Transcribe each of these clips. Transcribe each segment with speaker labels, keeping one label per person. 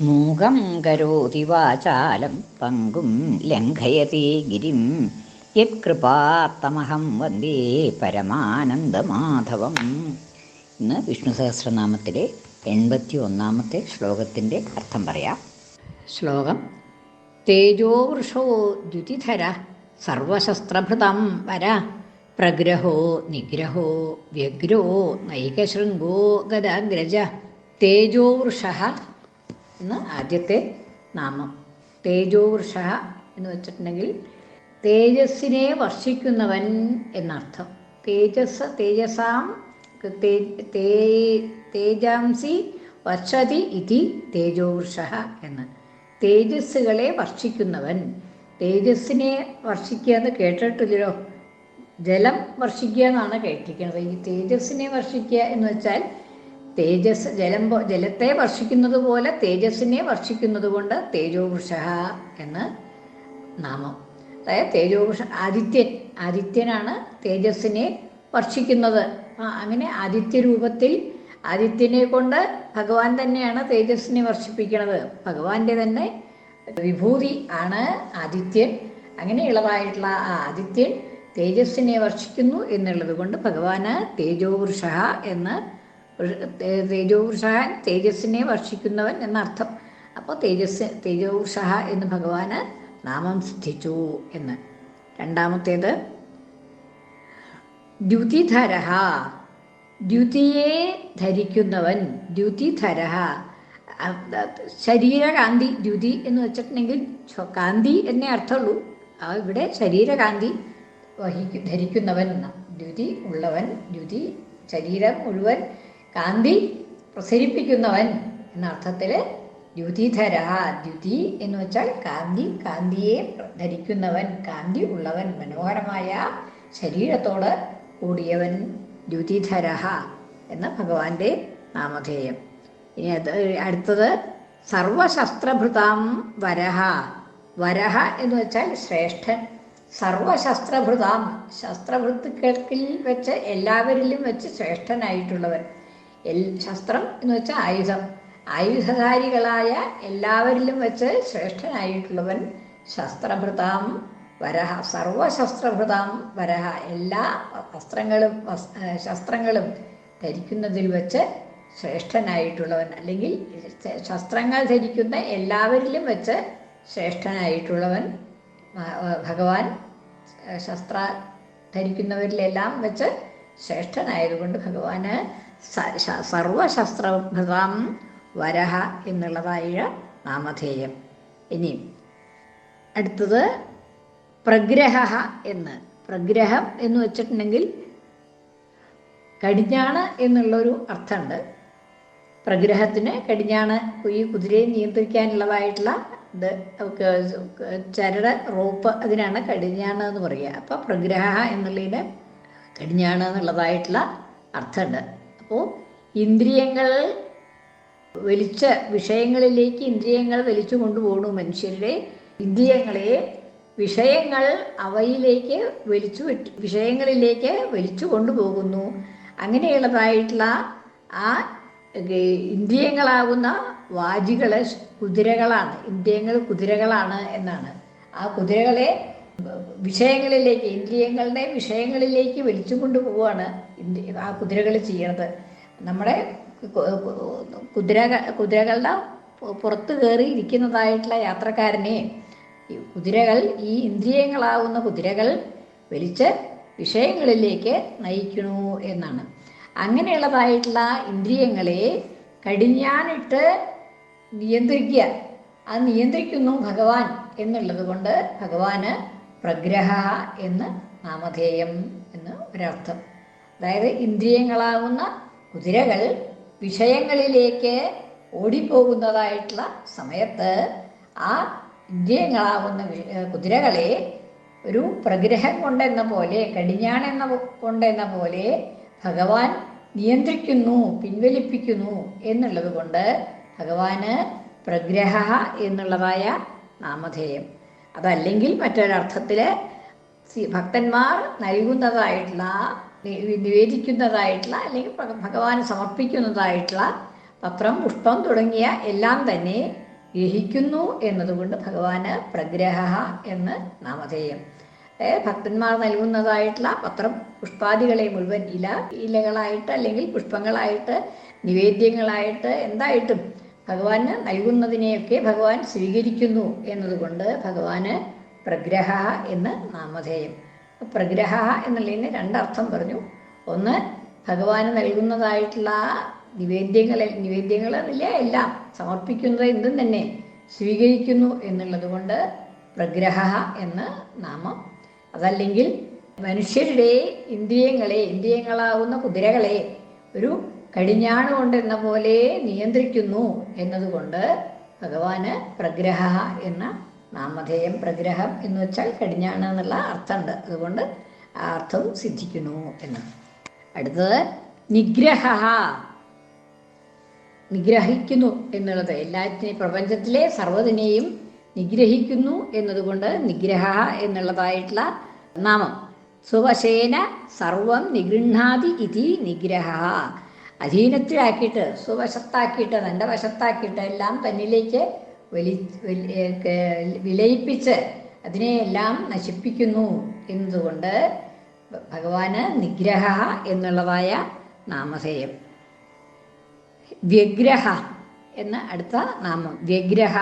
Speaker 1: മൂകം കരോതി വാചാലം പങ്കും ലംഘയതി ഗിരിം. യത്കൃപാത്തമഹം വന്ദേ പരമാനന്ദമാധവം. ഇന്ന് വിഷ്ണു സഹസ്രനാമത്തിലെ എൺപത്തി ഒന്നാമത്തെ ശ്ലോകത്തിന്റെ അർത്ഥം പറയാം. ശ്ലോകം. തേജോവൃഷോ ദ്യുതിധര സർവശസ്ത്രഭൃതം വര. പ്രഗ്രഹോ നിഗ്രഹോ വ്യഗ്രോ നൈകശൃംഗോ ഗദാഗ്രജ. തേജോവൃഷ എന്ന് ആദ്യത്തെ നാമം. തേജോവൃഷ എന്ന് വെച്ചിട്ടുണ്ടെങ്കിൽ തേജസ്സിനെ വർഷിക്കുന്നവൻ എന്നർത്ഥം. തേജസ് തേജസാം തേജാംസി വർഷതി ഇതി തേജോവൃഷ എന്ന്. തേജസ്സുകളെ വർഷിക്കുന്നവൻ. തേജസ്സിനെ വർഷിക്കുക എന്ന് കേട്ടിട്ടില്ലല്ലോ? ജലം വർഷിക്കുക എന്നാണ് കേട്ടിരിക്കുന്നത്. ഈ തേജസ്സിനെ വർഷിക്കുക എന്ന് വെച്ചാൽ തേജസ് ജലം ജലത്തെ വർഷിക്കുന്നത് പോലെ തേജസ്സിനെ വർഷിക്കുന്നത് കൊണ്ട് തേജോവൃഷ എന്ന് നാമം. അതായത് തേജോവൃഷ ആദിത്യൻ ആദിത്യനാണ് തേജസ്സിനെ വർഷിക്കുന്നത്. അങ്ങനെ ആദിത്യ രൂപത്തിൽ ആദിത്യനെ കൊണ്ട് ഭഗവാൻ തന്നെയാണ് തേജസ്സിനെ വർഷിപ്പിക്കുന്നത്. ഭഗവാന്റെ തന്നെ വിഭൂതി ആണ് ആദിത്യൻ. അങ്ങനെയുള്ളതായിട്ടുള്ള ആ ആദിത്യൻ തേജസ്സിനെ വർഷിക്കുന്നു എന്നുള്ളത് കൊണ്ട് ഭഗവാന് തേജോവൃഷ എന്ന് തേജോവൃഷാൻ തേജസ്സിനെ വർഷിക്കുന്നവൻ എന്നർത്ഥം. അപ്പോൾ തേജസ് തേജോവൃഷ എന്ന് ഭഗവാന് നാമം സിദ്ധിച്ചു എന്ന്. രണ്ടാമത്തേത് ദ്യുതിധര ദ്യുതിയെ ധരിക്കുന്നവൻ ദ്യുതിധര ശരീരകാന്തി ദ്യുതി എന്ന് വെച്ചിട്ടുണ്ടെങ്കിൽ കാന്തി എന്നേ അർത്ഥമുള്ളൂ. ആ ഇവിടെ ശരീരകാന്തി വഹിക്കു ധരിക്കുന്നവൻ ദ്യുതി ഉള്ളവൻ ദ്യുതി ശരീരം മുഴുവൻ കാന്തി പ്രസരിപ്പിക്കുന്നവൻ എന്ന അർത്ഥത്തിൽ ദ്യുതിധര ദ്യുതി എന്ന് വെച്ചാൽ കാന്തി കാന്തിയെ ധരിക്കുന്നവൻ കാന്തി ഉള്ളവൻ മനോഹരമായ ശരീരത്തോട് കൂടിയവൻ ദ്യുതിധര എന്ന ഭഗവാന്റെ നാമധേയം. ഇനി അത് അടുത്തത് സർവശസ്ത്രഭൃതാം വരഹ. വരഹ എന്ന് വെച്ചാൽ ശ്രേഷ്ഠൻ. സർവശസ്ത്രഭൃതാം ശസ്ത്രഭൃത്തുക്കൾക്കിൽ വെച്ച് എല്ലാവരിലും വെച്ച് ശ്രേഷ്ഠനായിട്ടുള്ളവൻ. എൽ ശസ്ത്രം എന്ന് വെച്ചാൽ ആയുധം. ആയുധധാരികളായ എല്ലാവരിലും വെച്ച് ശ്രേഷ്ഠനായിട്ടുള്ളവൻ ശസ്ത്രഭൃതാം വരഹ സർവശസ്ത്രഭൃതാം വരഹ. എല്ലാ വസ്ത്രങ്ങളും ശസ്ത്രങ്ങളും ധരിക്കുന്നതിൽ വെച്ച് ശ്രേഷ്ഠനായിട്ടുള്ളവൻ. അല്ലെങ്കിൽ ശസ്ത്രങ്ങൾ ധരിക്കുന്ന എല്ലാവരിലും വെച്ച് ശ്രേഷ്ഠനായിട്ടുള്ളവൻ ഭഗവാൻ. ശസ്ത്ര ധരിക്കുന്നവരിലെല്ലാം വെച്ച് ശ്രേഷ്ഠനായതുകൊണ്ട് ഭഗവാന് സർവശസ്ത്രഭൃതാം വരഹ എന്നുള്ളതായ നാമധേയം. ഇനി അടുത്തത് പ്രഗ്രഹ എന്ന്. പ്രഗ്രഹം എന്ന് വെച്ചിട്ടുണ്ടെങ്കിൽ കടിഞ്ഞാണ് എന്നുള്ളൊരു അർത്ഥമുണ്ട്. പ്രഗ്രഹത്തിന് കടിഞ്ഞാണ് ഈ കുതിരയെ നിയന്ത്രിക്കാനുള്ളതായിട്ടുള്ള ഇത് ചരട് റോപ്പ് അതിനാണ് കടിഞ്ഞാണ് എന്ന് പറയുക. അപ്പോൾ പ്രഗ്രഹ എന്നുള്ളതിന് കടിഞ്ഞാണ് എന്നുള്ളതായിട്ടുള്ള അർത്ഥമുണ്ട്. അപ്പോൾ ഇന്ദ്രിയങ്ങൾ വലിച്ച വിഷയങ്ങളിലേക്ക് ഇന്ദ്രിയങ്ങൾ വലിച്ചു കൊണ്ടുപോകണു മനുഷ്യരുടെ ഇന്ദ്രിയങ്ങളെ വിഷയങ്ങൾ അവയിലേക്ക് വലിച്ചു വിഷയങ്ങളിലേക്ക് വലിച്ചു കൊണ്ടുപോകുന്നു. അങ്ങനെയുള്ളതായിട്ടുള്ള ആ ഇന്ദ്രിയങ്ങളാകുന്ന വാജികൾ കുതിരകളാണ്. ഇന്ദ്രിയങ്ങൾ കുതിരകളാണ് എന്നാണ്. ആ കുതിരകളെ വിഷയങ്ങളിലേക്ക് ഇന്ദ്രിയങ്ങളുടെ വിഷയങ്ങളിലേക്ക് വലിച്ചു കൊണ്ടുപോവാണ് ആ കുതിരകൾ ചെയ്യണത്. നമ്മുടെ കുതിര കുതിരകളുടെ പുറത്ത് കയറി ഇരിക്കുന്നതായിട്ടുള്ള യാത്രക്കാരനെ കുതിരകൾ ഈ ഇന്ദ്രിയങ്ങളാവുന്ന കുതിരകൾ വലിച്ച് വിഷയങ്ങളിലേക്ക് നയിക്കുന്നു എന്നാണ്. അങ്ങനെയുള്ളതായിട്ടുള്ള ഇന്ദ്രിയങ്ങളെ കടിഞ്ഞാനിട്ട് നിയന്ത്രിക്കുക. അത് നിയന്ത്രിക്കുന്നു ഭഗവാൻ എന്നുള്ളത് കൊണ്ട് ഭഗവാന് പ്രഗ്രഹ എന്ന് നാമധേയം എന്ന് ഒരർത്ഥം. അതായത് ഇന്ദ്രിയങ്ങളാവുന്ന കുതിരകൾ വിഷയങ്ങളിലേക്ക് ഓടിപ്പോകുന്നതായിട്ടുള്ള സമയത്ത് ആ ഇന്ദ്രിയങ്ങളാവുന്ന കുതിരകളെ ഒരു പ്രഗ്രഹം കൊണ്ടെന്ന പോലെ കടിഞ്ഞാണെന്ന കൊണ്ടെന്ന പോലെ ഭഗവാൻ നിയന്ത്രിക്കുന്നു പിൻവലിപ്പിക്കുന്നു എന്നുള്ളത് കൊണ്ട് ഭഗവാന് പ്രഗ്രഹ എന്നുള്ളതായ നാമധേയം. അതല്ലെങ്കിൽ മറ്റൊരർത്ഥത്തിൽ ഭക്തന്മാർ നൽകുന്നതായിട്ടുള്ള നിവേദിക്കുന്നതായിട്ടുള്ള അല്ലെങ്കിൽ ഭഗവാന് സമർപ്പിക്കുന്നതായിട്ടുള്ള പത്രം പുഷ്പം തുടങ്ങിയ എല്ലാം തന്നെ ഗ്രഹിക്കുന്നു എന്നതുകൊണ്ട് ഭഗവാന് പ്രഗ്രഹ എന്ന് നാമധേയം. ഭക്തന്മാർ നൽകുന്നതായിട്ടുള്ള പത്രം പുഷ്പാദികളെ മുഴുവൻ ഇല ഇലകളായിട്ട് അല്ലെങ്കിൽ പുഷ്പങ്ങളായിട്ട് നിവേദ്യങ്ങളായിട്ട് എന്തായിട്ടും ഭഗവാന് നൽകുന്നതിനെയൊക്കെ ഭഗവാൻ സ്വീകരിക്കുന്നു എന്നതുകൊണ്ട് ഭഗവാന് പ്രഗ്രഹ എന്ന് നാമധേയം. പ്രഗ്രഹ എന്നുള്ളതിന് രണ്ടർത്ഥം പറഞ്ഞു. ഒന്ന് ഭഗവാന് നൽകുന്നതായിട്ടുള്ള നിവേദ്യങ്ങൾ നിവേദ്യങ്ങൾ എന്നില്ല എല്ലാം സമർപ്പിക്കുന്നത് എന്തും തന്നെ സ്വീകരിക്കുന്നു എന്നുള്ളത് കൊണ്ട് പ്രഗ്രഹ എന്ന് നാമം. അതല്ലെങ്കിൽ മനുഷ്യരുടെ ഇന്ദ്രിയങ്ങളെ ഇന്ദ്രിയങ്ങളാവുന്ന കുതിരകളെ ഒരു കടിഞ്ഞാണ് കൊണ്ടെന്ന പോലെ നിയന്ത്രിക്കുന്നു എന്നതുകൊണ്ട് ഭഗവാന് പ്രഗ്രഹ എന്ന നാമധേയം പ്രഗ്രഹം എന്ന് വെച്ചാൽ കടിഞ്ഞാണ് എന്നുള്ള അർത്ഥമുണ്ട്. അതുകൊണ്ട് ആ അർത്ഥവും സിദ്ധിക്കുന്നു എന്ന്. അടുത്തത് നിഗ്രഹ. നിഗ്രഹിക്കുന്നു എന്നുള്ളത് എല്ലാറ്റിനെയും പ്രപഞ്ചത്തിലെ സർവതിനെയും നിഗ്രഹിക്കുന്നു എന്നതുകൊണ്ട് നിഗ്രഹ എന്നുള്ളതായിട്ടുള്ള നാമം. സുവശേന സർവം നിഗൃഹാതി ഇതി നിഗ്രഹ. അധീനത്തിലാക്കിയിട്ട് സുവശത്താക്കിയിട്ട് തന്റെ വശത്താക്കിയിട്ട് എല്ലാം തന്നിലേക്ക് വലി വിലയിപ്പിച്ച് അതിനെയെല്ലാം നശിപ്പിക്കുന്നു. എന്നതുകൊണ്ട് ഭഗവാന് നിഗ്രഹ എന്നുള്ളതായ നാമധേയം. വ്യഗ്രഹ എന്ന അടുത്ത നാമം. വ്യഗ്രഹ.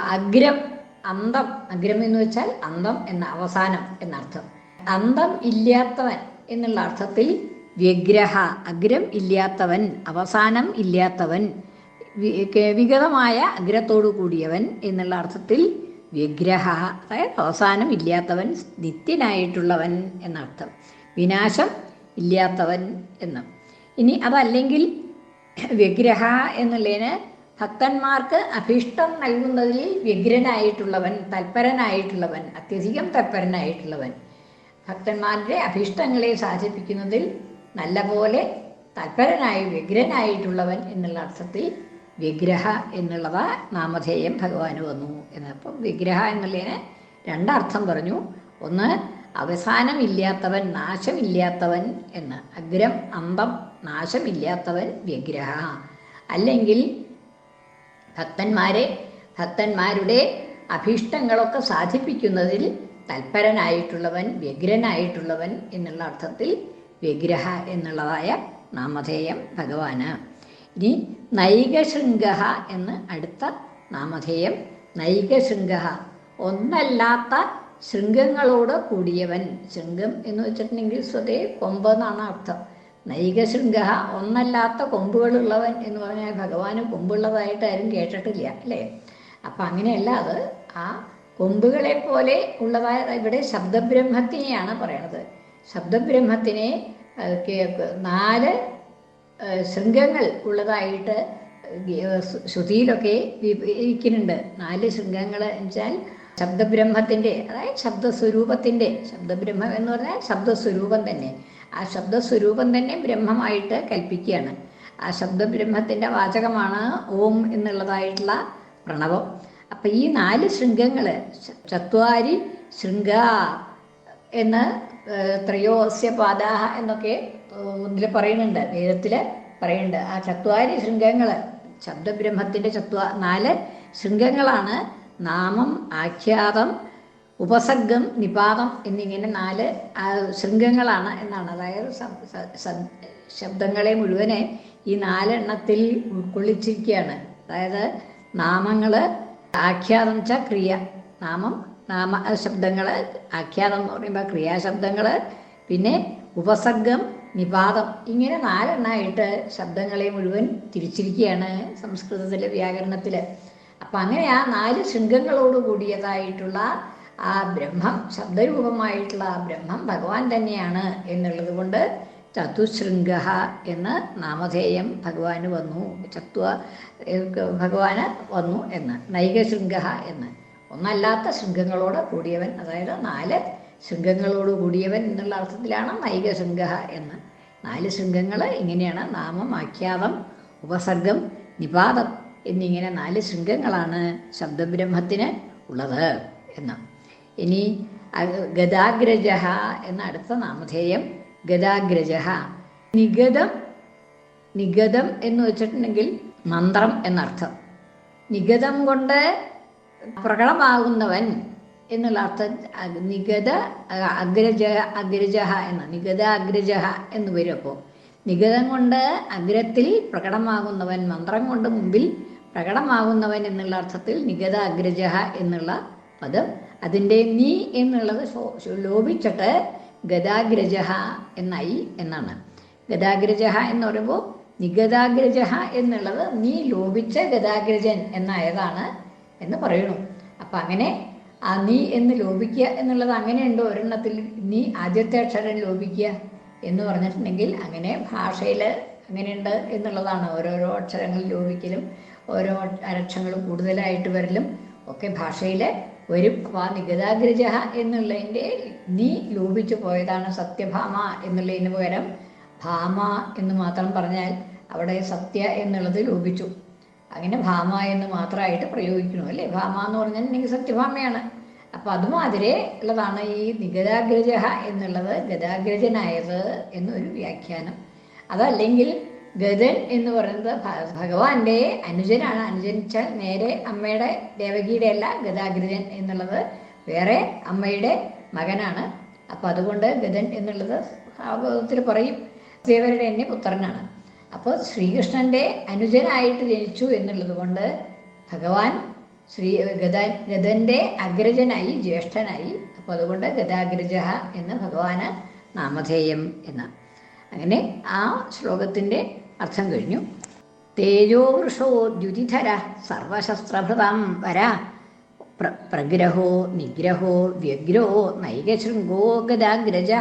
Speaker 1: അഗ്രം അന്തം. അഗ്രം എന്ന് വെച്ചാൽ അന്തം എന്ന അവസാനം എന്നർത്ഥം. അന്തം ഇല്ലാത്തവൻ എന്നുള്ള അർത്ഥത്തിൽ വ്യഗ്രഹ അഗ്രം ഇല്ലാത്തവൻ അവസാനം ഇല്ലാത്തവൻ വികതമായ അഗ്രത്തോടു കൂടിയവൻ എന്നുള്ള അർത്ഥത്തിൽ വ്യഗ്രഹ അതായത് അവസാനം ഇല്ലാത്തവൻ നിത്യനായിട്ടുള്ളവൻ എന്നർത്ഥം. വിനാശം ഇല്ലാത്തവൻ എന്ന്. ഇനി അതല്ലെങ്കിൽ വ്യഗ്രഹ എന്നുള്ളതിന് ഭക്തന്മാർക്ക് അഭീഷ്ടം നൽകുന്നതിൽ വ്യഗ്രനായിട്ടുള്ളവൻ തൽപരനായിട്ടുള്ളവൻ അത്യധികം തൽപരനായിട്ടുള്ളവൻ. ഭക്തന്മാരുടെ അഭീഷ്ടങ്ങളെ സാധിപ്പിക്കുന്നതിൽ നല്ലപോലെ തൽപരനായി വ്യഗ്രനായിട്ടുള്ളവൻ എന്നുള്ള അർത്ഥത്തിൽ വിഗ്രഹ എന്നുള്ളതാ നാമധേയം ഭഗവാന് വന്നു എന്ന്. അപ്പം വിഗ്രഹ എന്നുള്ളതിന് രണ്ടർത്ഥം പറഞ്ഞു. ഒന്ന് അവസാനമില്ലാത്തവൻ നാശമില്ലാത്തവൻ എന്ന്. അഗ്രം അന്തം നാശമില്ലാത്തവൻ വിഗ്രഹ. അല്ലെങ്കിൽ ഭക്തന്മാരെ ഭക്തന്മാരുടെ അഭീഷ്ടങ്ങളൊക്കെ സാധിപ്പിക്കുന്നതിൽ തൽപരനായിട്ടുള്ളവൻ വ്യഗ്രനായിട്ടുള്ളവൻ എന്നുള്ള അർത്ഥത്തിൽ വിഗ്രഹ എന്നുള്ളതായ നാമധേയം ഭഗവാന്. ഇനി നൈകശൃംഗ എന്ന് അടുത്ത നാമധേയം. നൈകശൃംഗ ഒന്നല്ലാത്ത ശൃംഗങ്ങളോട് കൂടിയവൻ. ശൃംഗം എന്ന് വെച്ചിട്ടുണ്ടെങ്കിൽ സ്വതേ കൊമ്പ് എന്നാണ് അർത്ഥം. നൈകശൃംഗ ഒന്നല്ലാത്ത കൊമ്പുകളുള്ളവൻ എന്ന് പറഞ്ഞാൽ ഭഗവാന് കൊമ്പുള്ളതായിട്ട് ആരും കേട്ടിട്ടില്ല അല്ലേ? അപ്പം അങ്ങനെയല്ല അത്. ആ കൊമ്പുകളെ പോലെ ഉള്ളതായ ഇവിടെ ശബ്ദബ്രഹ്മത്തിനെയാണ് പറയണത്. ശബ്ദബ്രഹ്മത്തിനെ നാല് ശൃംഗങ്ങൾ ഉള്ളതായിട്ട് ശ്രുതിയിലൊക്കെ വിവരിക്കുന്നുണ്ട്. നാല് ശൃംഗങ്ങൾ വെച്ചാൽ ശബ്ദബ്രഹ്മത്തിന്റെ അതായത് ശബ്ദസ്വരൂപത്തിന്റെ ശബ്ദബ്രഹ്മം എന്ന് പറഞ്ഞാൽ ശബ്ദസ്വരൂപം തന്നെ. ആ ശബ്ദസ്വരൂപം തന്നെ ബ്രഹ്മമായിട്ട് കൽപ്പിക്കുകയാണ്. ആ ശബ്ദബ്രഹ്മത്തിന്റെ വാചകമാണ് ഓം എന്നുള്ളതായിട്ടുള്ള പ്രണവം. അപ്പം ഈ നാല് ശൃംഗങ്ങൾ ചത്വാരി ശൃംഗ എന്ന് ത്രയോസ്യ പാദാഹ എന്നൊക്കെ ഇതിൽ പറയുന്നുണ്ട്. വേദത്തിൽ പറയുന്നുണ്ട്. ആ ചത്വാരി ശൃംഗങ്ങൾ ശബ്ദബ്രഹ്മത്തിന്റെ ചത്വ നാല് ശൃംഗങ്ങളാണ്. നാമം ആഖ്യാതം ഉപസർഗം നിപാതം എന്നിങ്ങനെ നാല് ശൃംഗങ്ങളാണ് എന്നാണ്. അതായത് ശബ്ദങ്ങളെ മുഴുവനെ ഈ നാലെണ്ണത്തിൽ ഉൾക്കൊള്ളിച്ചിരിക്കുകയാണ്. അതായത് നാമങ്ങൾ ആഖ്യാതം ച ക്രിയ നാമം നാമ ശബ്ദങ്ങൾ ആഖ്യാതം എന്ന് പറയുമ്പോൾ ക്രിയാശബ്ദങ്ങൾ പിന്നെ ഉപസർഗം നിപാതം ഇങ്ങനെ നാലെണ്ണമായിട്ട് ശബ്ദങ്ങളെ മുഴുവൻ തിരിച്ചിരിക്കുകയാണ് സംസ്കൃതത്തിലെ വ്യാകരണത്തിൽ അപ്പം അങ്ങനെ ആ നാല് ശൃംഗങ്ങളോട് കൂടിയതായിട്ടുള്ള ആ ബ്രഹ്മം ശബ്ദരൂപമായിട്ടുള്ള ആ ബ്രഹ്മം ഭഗവാൻ തന്നെയാണ് എന്നുള്ളത് കൊണ്ട് ചതുശൃംഗ എന്ന് നാമധേയം ഭഗവാന് വന്നു. ചത്വ ഭഗവാന് വന്നു എന്ന് നൈകശൃംഗ എന്ന്. ഒന്നല്ലാത്ത ശൃംഗങ്ങളോട് കൂടിയവൻ അതായത് നാല് ശൃംഗങ്ങളോട് കൂടിയവൻ എന്നുള്ള അർത്ഥത്തിലാണ് നൈകശൃംഗ എന്ന്. നാല് ശൃംഗങ്ങൾ ഇങ്ങനെയാണ് നാമം ആഖ്യാതം ഉപസർഗം നിപാതം എന്നിങ്ങനെ നാല് ശൃംഗങ്ങളാണ് ശബ്ദബ്രഹ്മത്തിന് ഉള്ളത് എന്ന്. ഇനി ഗതാഗ്രജ എന്ന അടുത്ത നാമധേയം ഗതാഗ്രജ നിഗതം നിഗതം എന്ന് വെച്ചിട്ടുണ്ടെങ്കിൽ മന്ത്രം എന്നർത്ഥം. നിഗതം കൊണ്ട് പ്രകടമാകുന്നവൻ എന്നുള്ള അർത്ഥം നിഗത അഗ്രജ അഗ്രജ എന്ന നിഗത അഗ്രജ എന്ന് വരും അപ്പോൾ നിഗതം കൊണ്ട് അഗ്രത്തിൽ പ്രകടമാകുന്നവൻ മന്ത്രം കൊണ്ട് മുമ്പിൽ പ്രകടമാകുന്നവൻ എന്നുള്ള അർത്ഥത്തിൽ നിഗത അഗ്രജ എന്നുള്ള പദം. അതിന്റെ നീ എന്നുള്ളത് ലോപിച്ചിട്ട് ഗതാഗ്രജ എന്നായി എന്നാണ്. ഗതാഗ്രജ എന്ന് പറയുമ്പോൾ നിഗതാഗ്രജ എന്നുള്ളത് നീ ലോപിച്ച ഗതാഗ്രജൻ എന്നായതാണ് എന്ന് പറയണു. അപ്പം അങ്ങനെ ആ നീ എന്ന് ലോപിക്കുക എന്നുള്ളത് അങ്ങനെയുണ്ടോ? ഒരെണ്ണത്തിൽ നീ ആദ്യത്തെ അക്ഷരം ലോപിക്കുക എന്ന് പറഞ്ഞിട്ടുണ്ടെങ്കിൽ അങ്ങനെ ഭാഷയിൽ അങ്ങനെയുണ്ട് എന്നുള്ളതാണ്. ഓരോരോ അക്ഷരങ്ങൾ ലോപിക്കലും ഓരോ അക്ഷരങ്ങളും കൂടുതലായിട്ട് വരലും ഒക്കെ ഭാഷയിൽ വരും വാ നിഗതാഗ്രജ എന്നുള്ളതിന്റെ നീ ലോപിച്ചു പോയതാണ് സത്യഭാമ എന്നുള്ളതിന് പകരം ഭാമ എന്ന് മാത്രം പറഞ്ഞാൽ അവിടെ സത്യ എന്നുള്ളത് ലോപിച്ചു. അങ്ങനെ ഭാമ എന്ന് മാത്രമായിട്ട് പ്രയോഗിക്കണു അല്ലേ? ഭാമ എന്ന് പറഞ്ഞാൽ എനിക്ക് സത്യഭാമയാണ്. അപ്പം അതുമാതിരി ഉള്ളതാണ് ഈ നിഗതാഗ്രജ എന്നുള്ളത് ഗതാഗ്രജനായത് എന്നൊരു വ്യാഖ്യാനം. അതല്ലെങ്കിൽ ഗതൻ എന്ന് പറയുന്നത് ഭഗവാന്റെ അനുജനാണ്. അനുജനിച്ചാൽ നേരെ അമ്മയുടെ ദേവകിയുടെ അല്ല ഗതാഗ്രജൻ എന്നുള്ളത് വേറെ അമ്മയുടെ മകനാണ്. അപ്പം അതുകൊണ്ട് ഗതൻ എന്നുള്ളത് ഭാഗവതത്തിൽ പറയും. ദേവരുടെ എന്നെ പുത്രനാണ്. അപ്പോൾ ശ്രീകൃഷ്ണന്റെ അനുജനായിട്ട് ജനിച്ചു എന്നുള്ളത് കൊണ്ട് ഭഗവാൻ ശ്രീ ഗത ഗതന്റെ അഗ്രജനായി ജ്യേഷ്ഠനായി. അപ്പോൾ അതുകൊണ്ട് ഗതാഗ്രജ എന്ന് ഭഗവാന് നാമധേയം എന്ന്. അങ്ങനെ ആ ശ്ലോകത്തിന്റെ അർത്ഥം കഴിഞ്ഞു. തേജോവൃഷോ ദ്യുതിധര സർവശസ്ത്രഭൃതം വര. പ്ര പ്രഗ്രഹോ നിഗ്രഹോ വ്യഗ്രോ നൈകശൃംഗോ ഗതാഗ്രജ